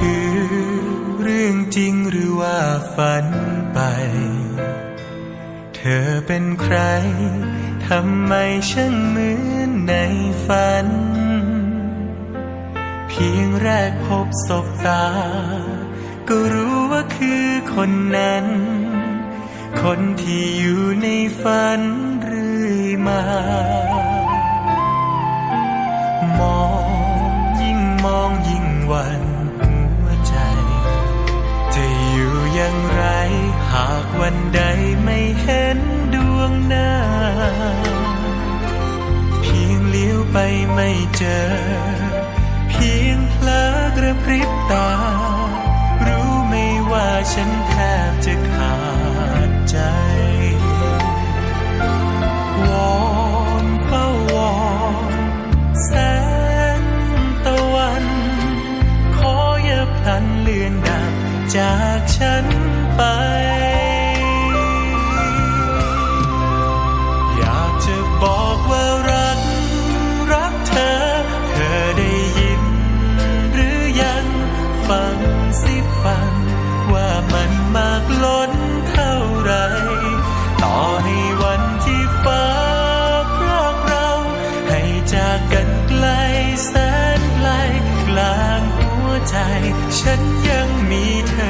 คือเรื่องจริงหรือว่าฝันไป เธอเป็นใคร ทำไมช่างเหมือนในฝัน เพียงแรกพบศบตา ก็รู้ว่าคือคนนั้น คนที่อยู่ในฝันเรื่อยมามองยิ่งมองยิ่งหวัน วันใดไม่เห็นดวงหน้า เพียงเลี้ยวไปไม่เจอ เพียงเพลอกระพริบตา รู้ไม่ว่าฉันแทบจะขาดใจ วอนเฝ้าวอนแสงตะวัน ขออย่าพลันเลือนดับจากฉันไป ฉันยังมีเธอ